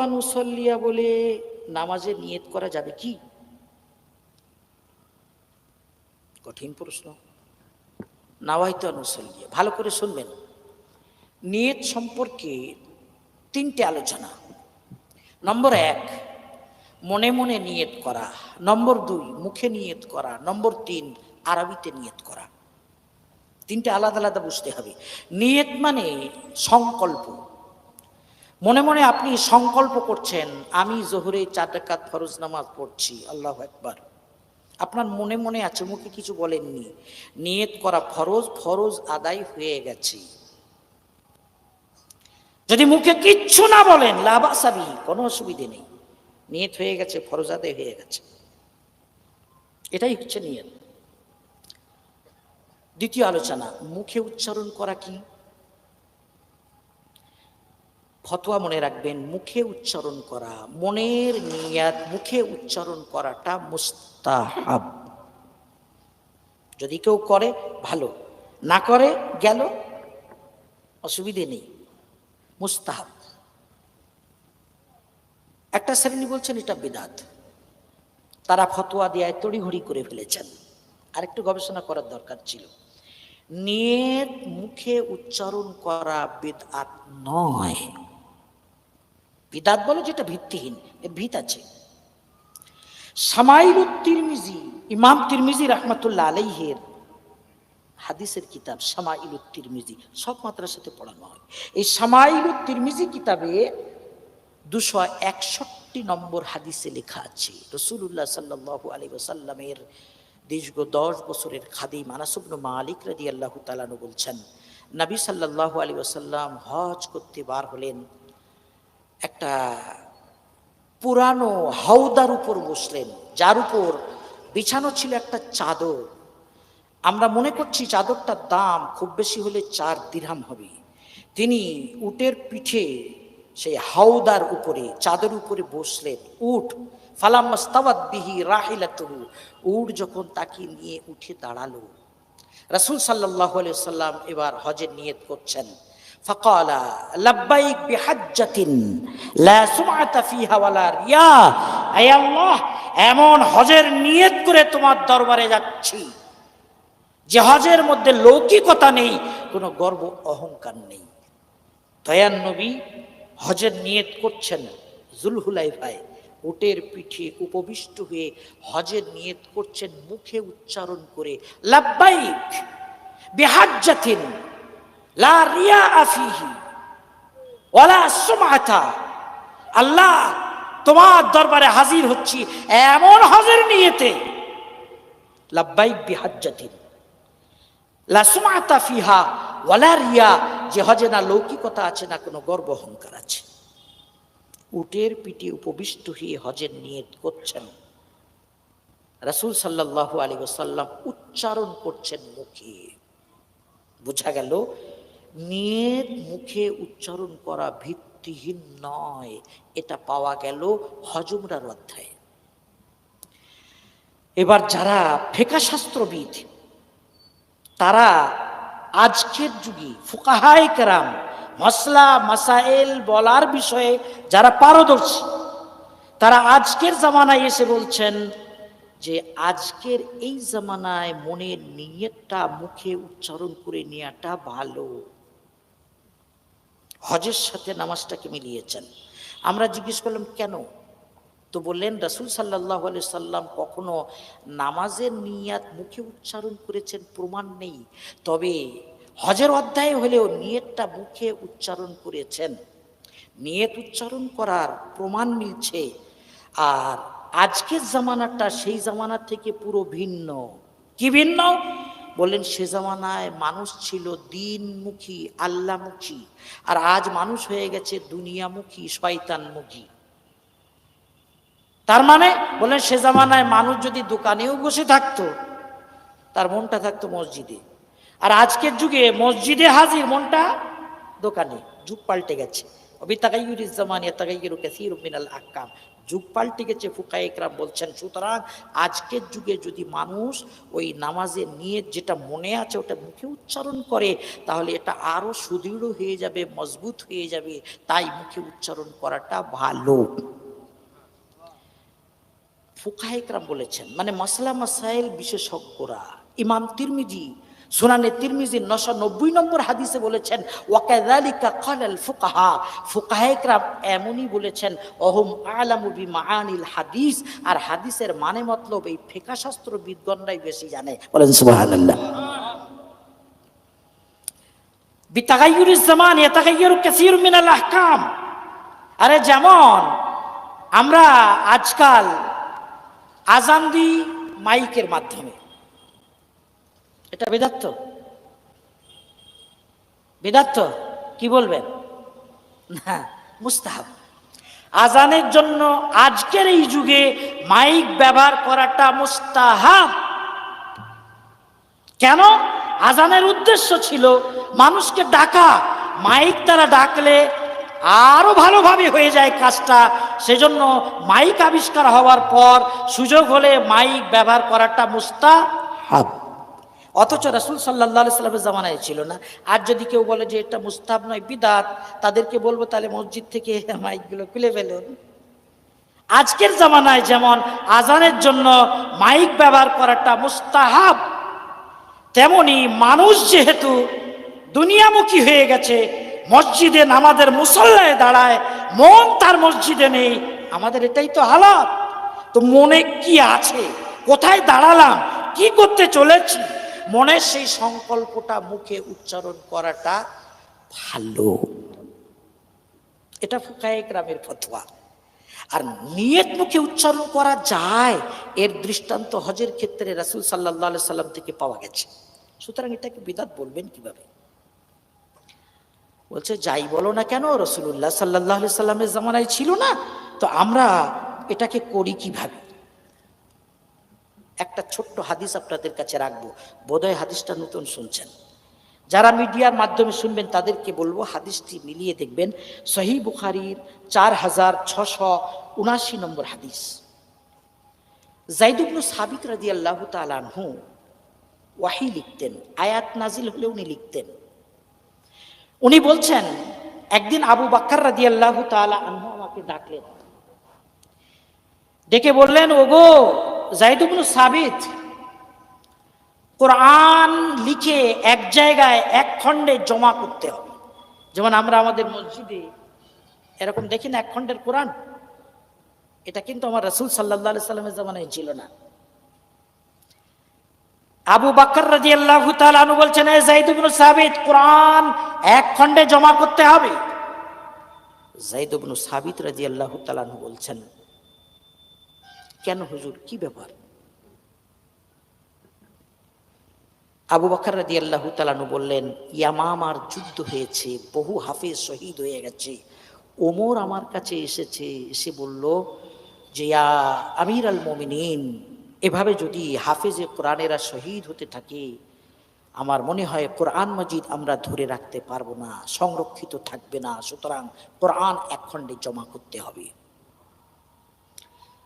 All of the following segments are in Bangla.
আনুসল্লিয়া বলে নামাজে নিয়ত করা যাবে কি? কঠিন প্রশ্ন। নাওয়াইতু আনুসল্লিয়া, ভালো করে শুনবেন। নিয়ত সম্পর্কে তিনটে আলোচনা। নম্বর এক, মনে মনে নিয়ত করা। নম্বর দুই, মুখে নিয়ত করা। নম্বর তিন, আরবিতে নিয়ত করা। তিনটে আলাদা আলাদা বুঝতে হবে। নিয়ত মানে সংকল্প। মনে মনে আপনি সংকল্প করছেন, আমি জোহরে চার টাকাত ফরজ নামাজ পড়ছি, আল্লাহ একবার আপনার মনে মনে আছে, মুখে কিছু বলেননি, নিয়ত করা ফরজ ফরজ আদায় হয়ে গেছে। যদি মুখে কিচ্ছু না বলেন লাভাসাবি কোনো অসুবিধে নেই। নিয়ত হয়ে গেছে, ফরজ আদায় হয়ে গেছে। এটাই হচ্ছে নিয়ত। দ্বিতীয় আলোচনা, মুখে উচ্চারণ করা কি? ফতোয়া মনে রাখবেন, মুখে উচ্চারণ করা, মনের নিয়াত মুখে উচ্চারণ করাটা মুস্তাহাব। যদি কেউ করে, ভালো। না করে, গেল, অসুবিধে নেই। মুস্তাহাব। একটা শ্রেণি বলছেন, এটা বিদাত। তারা ফতোয়া দেয় তড়িঘড়ি করে ফেলেছেন। আরেকটু গবেষণা করার দরকার ছিল। নিয়ত মুখে উচ্চারণ করা বেদাত নয়। বিদাত বলো যেটা ভিত্তিহীন ভিত আছে। সামাইলুত তিরমিজি ইমাম তিরমিজি রহমতুল্লাহ আলাইহের হাদিসের কিতাব সামাইলুত তিরমিজি সব মাদ্রাসাতে পড়ানো হয়। এই সামাইলুত তিরমিজি কিতাবে দুশো একষট্টি নম্বর হাদিসে লেখা আছে রসুল্লাহ সাল্লাহ আলী ওসাল্লামের দীর্ঘ দশ বছরের খাদিম আনাসুবনু মালিক রাদি আল্লাহ তালানু বলছেন, নবী সাল্লাহ আলী ওসাল্লাম হজ করতে বার হলেন একটা পুরানো হাউদার উপর বসলেন যার উপর বিছানো ছিল একটা চাদর। আমরা মনে করছি চাদরটার দাম খুব বেশি হলে চার দিরহাম হবে। তিনি উটের পিঠে সেই হাউদার উপরে, চাদর উপরে বসলেন। উঠ ফালাম্মাস্তাবাদ বিহি রাহিলাতহু। উট যখন তাকে নিয়ে উঠে দাঁড়াল, রাসূল আলাইহি সাল্লাম এবার হজের নিয়ত করছেন। فقال لبيك بحجة لا سمعة فيها ولا رياء আয় আল্লাহ এমন হজের নিয়ত করে তোমার দরবারে যাচ্ছি যে হজের মধ্যে লৌকিকতা নেই কোনো গর্ব অহংকার নেই দয়ান নবী হজের নিয়ত করছেন জুলহুলাইফায় উটের পিঠে উপবিষ্ট হয়ে হজের নিয়ত করছেন মুখে উচ্চারণ করে লাব্বাইক বিহাজ্জাতিন লা রিয়া আফিহি ওয়ালা সুমাতা আল্লাহ তোমার দরবারে হাজির হচ্ছি এমন হজের নিয়েতে। লাব্বাইক বিহাজ্জাতিন। লা সুমাতা ফিহা ওয়ালা রিয়া, যে হজে না লৌকিকতা আছে, না কোনো গর্ব অহংকার আছে। উটের পিঠে উপবিষ্ট হয়ে হজের নিয়ত করছেন। রাসূল সাল্লাল্লাহু আলাইহি ওয়াসাল্লাম উচ্চারণ করছেন মুখে। বোঝা গেল নিয়ত মুখে উচ্চারণ করা ভিত্তিহীন নয়। এটা পাওয়া গেল হজমরার অধ্যায়ে। এবার যারা ফেকা শাস্ত্রবিদ, তারা আজকের যুগে ফুকাহাই কেরাম মশলা মাসাইল বলার বিষয়ে যারা পারদর্শী, তারা আজকের জামানায় এসে বলছেন যে আজকের এই জামানায় মনের নিয়তটা, মুখে উচ্চারণ করে নেওয়াটা ভালো। হজের সাথে নামাজটাকে মিলিয়েছেন। আমরা জিজ্ঞেস করলাম, কেন? তো বললেন, রাসুল সাল্লাহ আলি সাল্লাম কখনো নামাজের নিয়াত মুখে উচ্চারণ করেছেন, প্রমাণ নেই। তবে হজের অধ্যায় হলেও নিয়তটা মুখে উচ্চারণ করেছেন। নিয়ত উচ্চারণ করার প্রমাণ মিলছে। আর আজকের জামানাটা সেই জামানা থেকে পুরো ভিন্ন। কি ভিন্ন? বললেন, সে জামানায় মানুষ ছিল দিনমুখী, আল্লামুখী। আর আজ মানুষ হয়ে গেছে দুনিয়ামুখী, শয়তানমুখী। তার মানে বললেন, সে জামানায় মানুষ যদি দোকানেও বসে থাকতো, তার মনটা থাকতো মসজিদে। আর আজকের যুগে মসজিদে হাজির, মনটা দোকানে। যুগ পাল্টে গেছে। অবি তাকাইয়ুর জামান তাকাইয়ুর কাসির মিনাল আকাম যুগ পাল্টে গেছে ফুকাইকরাম বলছেন, সুতরাং আজকের যুগে যদি মানুষ ওই নামাজে নিয়ে যেটা মনে আছে ওটা মুখে উচ্চারণ করে, তাহলে এটা আরও সুদৃঢ় হয়ে যাবে, মজবুত হয়ে যাবে। তাই মুখে উচ্চারণ করাটা ভালো। ফুকাহেকরাম বলেছেন মানে মশলা মাসাইল বিশেষজ্ঞরা, ইমাম তিরমিজি সুনানে তিরমিজির নশো নব্বই নম্বর হাদিসে বলেছেন ওয়াকাদালিকা কালাল ফুকাহা। ফুকাহেকরাম এমনই বলেছেন, অহম আলামু বি মাআনিল হাদিস। আর হাদিসের মানে মতলব এই ফিকা শাস্ত্র বিদ্গণরাই বেশি জানে। বলেন সুবহানাল্লাহ। বিতাগাইয়ুরিজ জামান ইয়াতাগাইয়ুরু কাসীরু মিনাল আহকাম। আরে যেমন আমরা আজকাল আজান দিই মাইকের মাধ্যমে। এটা বেদার্থ বেদার্থ কি বলবেন? না, মুস্তাহাব। আজানের জন্য আজকের এই যুগে মাইক ব্যবহার করাটা মুস্তাহাব। কেন? আজানের উদ্দেশ্য ছিল মানুষকে ডাকা। মাইক তারা ডাকলে আরও ভালোভাবে হয়ে যায় কাজটা। সেজন্য মাইক আবিষ্কার হওয়ার পর সুযোগ হলে মাইক ব্যবহার করাটা মুস্তাহাব। অথচ রাসুল সাল্লাহ সাল্লামের জামানায় ছিল না। আর যদি কেউ বলে যে এটা মুস্তাব নয়, বিদাত, তাদেরকে বলব তাহলে মসজিদ থেকে মাইকগুলো খুলে ফেলুন। আজকের জামানায় যেমন আজানের জন্য মাইক ব্যবহার করাটা মুস্তাহাব, তেমনি মানুষ যেহেতু দুনিয়ামুখী হয়ে গেছে, মসজিদে আমাদের মুসল্লায় দাঁড়ায়, মন তার মসজিদে নেই, আমাদের এটাই তো হালাত। তো মনে কি আছে? কোথায় দাঁড়ালাম? কি করতে চলেছি? মনের সেই সংকল্পটা মুখে উচ্চারণ করাটা ভালো। এটা ফুকায়ে গ্রামের ফতোয়া। আর নিয়ত মুখে উচ্চারণ করা যায়, এর দৃষ্টান্ত হজের ক্ষেত্রে রাসুল সাল্লাহ সাল্লাম থেকে পাওয়া গেছে। সুতরাং এটাকে বিদাত বলবেন কীভাবে? বলছে, যাই বলো না কেন রসুল্লাহ সাল্লাহ সাল্লামের জামানায় ছিল না, তো আমরা এটাকে করি কীভাবে? একটা ছোট্ট হাদিস আপনাদের কাছে রাখব। বোধহয় হাদিসটা নতুন শুনছেন। যারা মিডিয়ার মাধ্যমে শুনবেন, তাদেরকে বলব হাদিসটি মিলিয়ে দেখবেন। সহি বুখারির চার হাজার ছশো উনাশি নম্বর হাদিস। জাইদুবনু সাবিত রাজি আল্লাহ তালানহু ওয়াহি লিখতেন, আয়াত নাজিল হলে উনি লিখতেন। উনি বলছেন, একদিন আবু বাক্কার রাজি আল্লাহ তালা আনহু আমাকে ডাকলেন। ডেকে বললেন, ওগো জাইদুবনু সাবিত কোরআন লিখে এক জায়গায় এক খণ্ডে জমা করতে হবে। যেমন আমরা আমাদের মসজিদে এরকম দেখি না, এক খণ্ডের কোরআন? এটা কিন্তু আমার রসুল সাল্লাহ সাল্লামের জামানায় ছিল না। আবু বাক্কর রাজি আল্লাহ তালু বলছেন জাইদুবনু সাবিত, কোরআন এক খণ্ডে জমা করতে হবে? জাইদুবনু সাবিত রাজি আল্লাহ তালানু বলছেন কেন হুজুর? কি ব্যাপার আবু বকর রাদি আল্লাহ তালানু বললেন, ইয়ামামার যুদ্ধ হয়েছে, বহু হাফেজ শহীদ হয়ে গেছে। ওমর আমার কাছে এসেছে, এসে বলল যে, ইয়া আমির আল মমিনিন, এভাবে যদি হাফেজে কোরআনেরা শহীদ হতে থাকে, আমার মনে হয় কোরআন মজিদ আমরা ধরে রাখতে পারব না, সংরক্ষিত থাকবে না, সুতরাং কোরআন এক খণ্ডে জমা করতে হবে।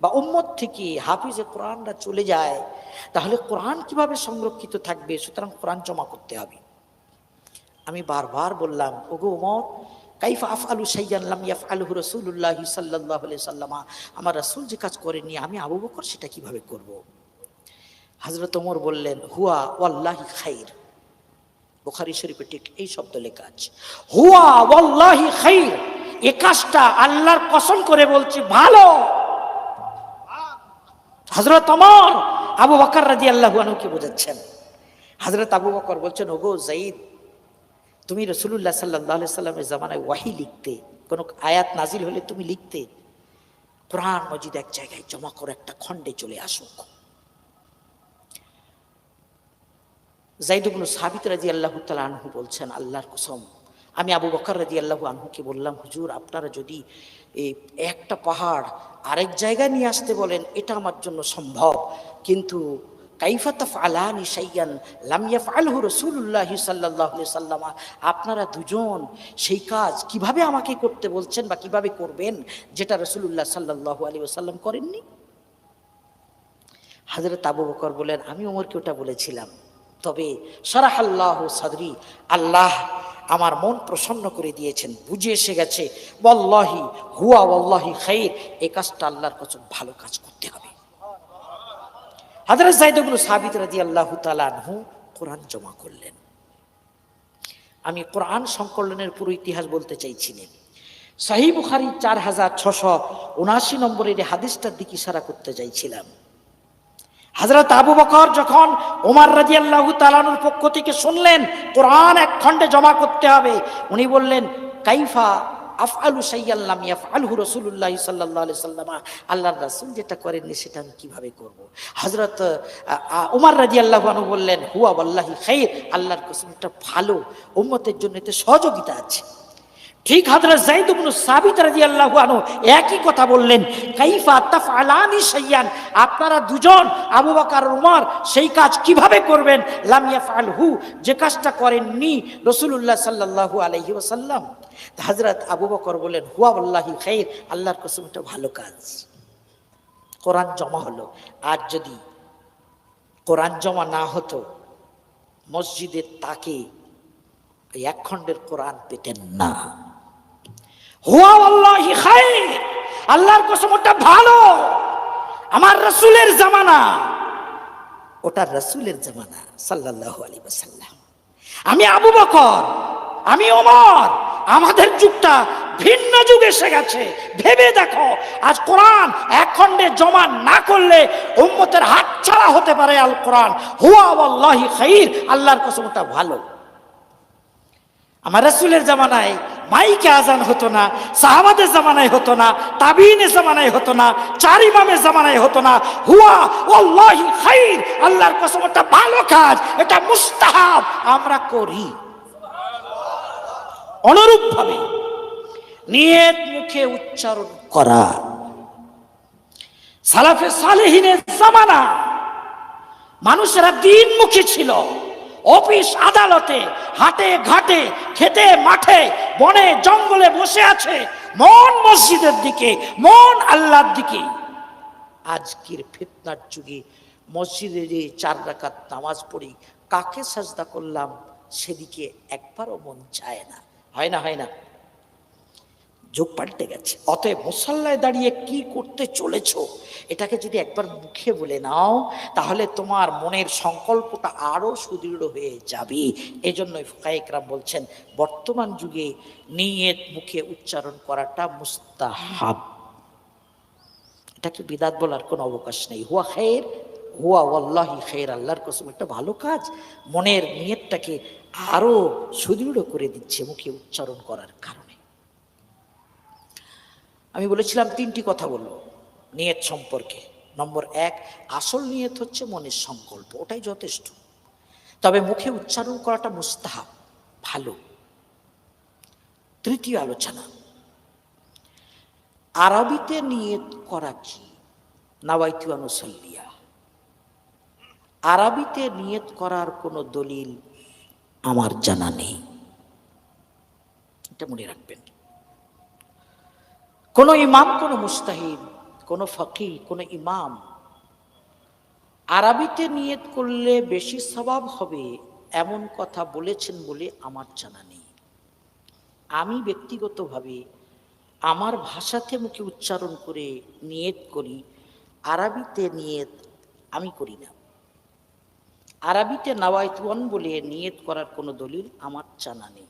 বা উম্মত থেকে হাফিজে কোরআনরা চলে যায়, তাহলে কোরআন কীভাবে সংরক্ষিত থাকবে? সুতরাং কোরআন জমা করতে হবে। আমি বারবার বললাম, ওগো উমর, কাইফা আফ আলু সাইয়াল্লাম ইয়াফ আলহু রসুল্লাহ সাল্লাহ সাল্লামা, আমার রাসুল যে কাজ করেনি আমি আবু বকর সেটা কীভাবে করব। হজরত ওমর বললেন, হুয়া ওয়াল্লাহি খাইর। বুখারি শরীফে ঠিক এই শব্দ লেখা আছে, হুয়া ওয়াল্লাহি খাইর। এ কাজটা আল্লাহর কসম করে বলছি, ভালো। হজরত ওমর আবু বকর রাজি আল্লাহ আনুকে বোঝাচ্ছেন। হজরত আবু বকর বলছেন, ওগো জাইদ তুমি রসুল্লাহ সাল্লাহ সাল্লামের জামানায় ওয়াহি লিখতে, কোনো আয়াত নাজিল হলে তুমি লিখতে, কোরআন মজিদ এক জায়গায় জমা করে একটা খণ্ডে চলে আসুক জাইদুবনু সাবিত রাজি আল্লাহ তালা আনহু বলছেন, আল্লাহর কসম আমি আবু বকর রাজি আল্লাহু আনহুকে বললাম, হুজুর, আপনারা যদি এই একটা পাহাড় আরেক জায়গায় নিয়ে আসতে বলেন, এটা আমার জন্য সম্ভব। কিন্তু কাইফাতাফ আলানি সাইয়ান লামিয়াফ আলহু রসুল্লাহ সাল্লাহ সাল্লামা, আপনারা দুজন সেই কাজ কীভাবে আমাকে করতে বলছেন বা কীভাবে করবেন যেটা রসুল্লাহ সাল্লাহ আলী সাল্লাম করেননি? হাজরত আবু বকর বলেন আমি ওমরকে ওটা বলেছিলাম। তবে সারাহ আল্লাহ সাদরি, আল্লাহ আমার মন প্রসন্ন করে দিয়েছেন, বুঝে এসে গেছে বল্লাহি হুয়া ওয়াল্লাহি খাইর এই কাজটা আল্লাহর কাছে ভালো কাজ করতে হবে। হাজরত জাইদুল সাবিত রাজি আল্লাহ তালানহু কোরআন জমা করলেন। আমি কোরআন সংকলনের পুরো ইতিহাস বলতে চাইছিলেন সাহি বুখারি চার হাজার ছশো উনআশি নম্বরের হাদিসটার দিকে ইশারা করতে চাইছিলাম। হাজরত আবু বকর যখন ওমার রাজি আল্লাহ তালানুর পক্ষ থেকে শুনলেন, কোরআন এক খণ্ডে জমা করতে হবে, উনি বললেন, কাইফা আফআলু সাইয়াল্লাম ইয়াফআলহু রাসূলুল্লাহ সাল্লাল্লাহু আলাইহি সাল্লামা, আল্লাহর রাসূল যেটা করেননি সেটা আমি কীভাবে করব? হযরত ওমর রাদিয়াল্লাহু আনহু বললেন, হুয়া ওয়াল্লাহি খাইর, আল্লাহর কসম, এটা ভালো, উম্মতের জন্য এতে সহযোগিতা আছে। ঠিক হযরত যায়েদ ইবনে সাবিত রাদিয়াল্লাহু আনহু একই কথা বললেন, কাইফা তাফআলানি শাইয়ান আপনারা দুজন, আবু বকর, উমর, সেই কাজ কীভাবে করবেন? লাম ইয়াফআলহু, যে কাজটা করেননি রাসূলুল্লাহ সাল্লাল্লাহু আলাইহি ওয়াসাল্লাম। হযরত আবু বকর বলেন হুয়া আল্লাহি খাইর, আল্লাহর কসম, এটা ভালো কাজ। কোরআন জমা হলো, আর যদি কোরআন জমা না হতো মসজিদের তাকে এক খণ্ডের কোরআন পেতেন না। হুয়া আল্লাহি খাইর। আল্লাহর কসম, ওটা ভালো। আমার রসুলের জামানা। ওটা রসুলের জামানা, সাল্লাল্লাহু আলাইহি ওয়াসাল্লাম। আমি আবু বকর, আমি ওমর, আমাদের যুগটা ভিন্ন যুগ এসে গেছে। ভেবে দেখো, আজ কোরআন এক খণ্ডে জমা না করলে উম্মতের হাত ছাড়া হতে পারে আল কোরআন। হুয়া আল্লাহি খাইর, আল্লাহর কসম ভালো। আমার রসুলের জামানায় মাইকে আজান হতো না, সাহাবাদের জামানায় হতো না তাবিনের জামানায় হতো না, চার ইমামের জামানায় হতো না। হুয়া, ওয়াল্লাহি খাইর, আল্লাহর কসম এটা ভালো কাজ এটা মুস্তাহাব আমরা করি। অনুরূপ ভাবে নিয়ত মুখে উচ্চারণ করা। সালাফে সালেহিনের জামানা মানুষেরা দিন মুখী ছিল। অফিস আদালতে, হাটে ঘাটে, খেতে মাঠে, বনে, জঙ্গলে বসে আছে, মন মসজিদের দিকে, মন আল্লাহর দিকে। আজকের ফিতনার যুগে মসজিদে যে চার রাকাত নামাজ পড়ি, কাকে সাজদা করলাম? সেদিকে একবারও মন চায় না। হয় না হয় না। যোগ পাল্টে গেছে। অতএব মুসল্লায় দাঁড়িয়ে কি করতে চলেছ, এটাকে যদি একবার মুখে বলে নাও, তাহলে তোমার মনের সংকল্পটা আরও সুদৃঢ় হয়ে যাবে। এজন্যই জন্যই ফুকাইকরাম বলছেন, বর্তমান যুগে নিয়ত মুখে উচ্চারণ করাটা মুস্তাহাব। এটাকে বিদাত বলার কোনো অবকাশ নেই। হুয়া খের হুয়া ওয়াল্লাহি খের আল্লাহর কসম, একটা ভালো কাজ। মনের নিয়তটাকে আরও সুদৃঢ় করে দিচ্ছে মুখে উচ্চারণ করার কারণে। আমি বলেছিলাম তিনটি কথা বলব। নিয়ত সম্পর্কে। নম্বর এক, আসল নিয়ত হচ্ছে মনের সংকল্প, ওটাই যথেষ্ট। তবে মুখে উচ্চারণ করাটা মুস্তাহাব, ভালো। তৃতীয় আলোচনা। আরবিতে নিয়ত করা কি? নাওয়াইতুয়ানুসল্লিয়া আরবিতে নিয়ত করার কোনো দলিল আমার জানা নেই। এটা মনে রাখবেন। কোনো ইমাম, কোনো মুস্তাহিদ, কোনো ফকি কোনো ইমাম আরবিতে নিয়ত করলে বেশি স্বভাব হবে এমন কথা বলেছেন বলে আমার জানা নেই। আমি ব্যক্তিগতভাবে আমার ভাষাতে মুখে উচ্চারণ করে নিয়ত করি, আরবিতে নিয়ত আমি করি না। আরবিতে নাওয়াইতুয়ান বলে নিয়ত করার কোনো দলিল আমার জানা নেই।